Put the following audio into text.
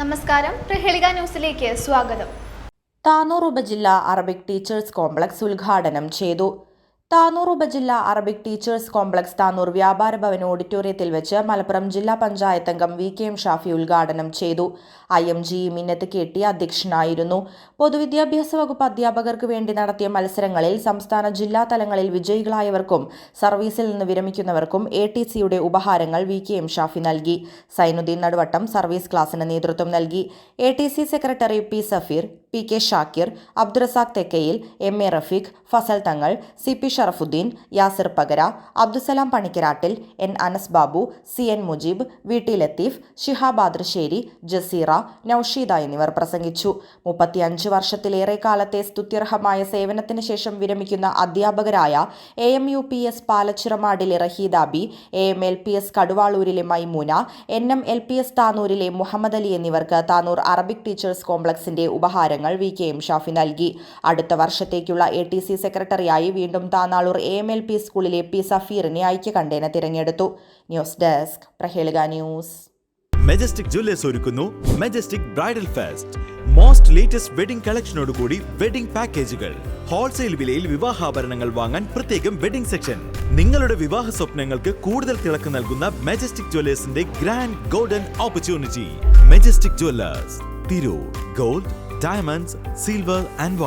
നമസ്കാരം. പ്രഹേളിക ന്യൂസിലേക്ക് സ്വാഗതം. താനൂർ ഉപജില്ല അറബിക് ടീച്ചേഴ്സ് കോംപ്ലക്സ് ഉദ്ഘാടനം ചെയ്തു. താനൂർ ഉപജില്ല അറബിക് ടീച്ചേഴ്സ് കോംപ്ലക്സ് താനൂർ വ്യാപാര ഭവൻ ഓഡിറ്റോറിയത്തിൽ വെച്ച് മലപ്പുറം ജില്ലാ പഞ്ചായത്ത് അംഗം വി കെ എം ഷാഫി ഉദ്ഘാടനം ചെയ്തു. I M G Minnath K T അധ്യക്ഷനായിരുന്നു. പൊതുവിദ്യാഭ്യാസ വകുപ്പ് അധ്യാപകർക്ക് വേണ്ടി നടത്തിയ മത്സരങ്ങളിൽ സംസ്ഥാന ജില്ലാ തലങ്ങളിൽ വിജയികളായവർക്കും സർവീസിൽ നിന്ന് വിരമിക്കുന്നവർക്കും എ ടി സിയുടെ ഉപഹാരങ്ങൾ വി കെ എം ഷാഫി നൽകി. സൈനുദ്ദീൻ നടുവട്ടം സർവീസ് ക്ലാസിന് നേതൃത്വം നൽകി. A T C secretary P Safeer P K Shakir Abdurazak Thekkayil M A Rafeeq Fazal Thangal C P Sharafuddin Yasir Pakara Abdussalam Panikkarattil N Anas Babu C N Mujeeb V T Latheef Shihab Jaseera Noushida എന്നിവർ പ്രസംഗിച്ചു. മുപ്പത്തിയഞ്ച് വർഷത്തിലേറെ കാലത്തെ സ്തുത്യർഹമായ സേവനത്തിന് ശേഷം വിരമിക്കുന്ന അധ്യാപകരായ A M U P S പാലച്ചിറമാടിലെ Raheedabi A M L P S കടുവാളൂരിലെ Maimoona N M L P S താനൂരിലെ Muhammad Ali എന്നിവർക്ക് താനൂർ അറബിക് ടീച്ചേഴ്സ് കോംപ്ലക്സിന്റെ ഉപഹാരങ്ങൾ വി കെ എം ഷാഫി നൽകി. അടുത്ത വർഷത്തേക്കുള്ള എ ടി സി സെക്രട്ടറിയായി വീണ്ടും Tanalur A M L P സ്കൂളിലെ പി സഫീറിനെ ഐക്യകണ്ഠേന തിരഞ്ഞെടുത്തു. News desk Prahelika news. Majestic jewellers ഒരുക്കുന്നു majestic bridal fest most latest wedding കളക്ഷനോടുകൂടി wedding പാക്കേജുകൾ ഹോൾസെയിൽ വിലയിൽ വിവാഹാഭരണങ്ങൾ വാങ്ങാൻ പ്രത്യേകം വെഡിംഗ് സെക്ഷൻ നിങ്ങളുടെ വിവാഹ സ്വപ്നങ്ങൾക്ക് കൂടുതൽ തിളക്കം നൽകുന്ന majestic ജ്വല്ലേഴ്സിന്റെ grand golden opportunity majestic jewellers Tirur gold diamonds silver and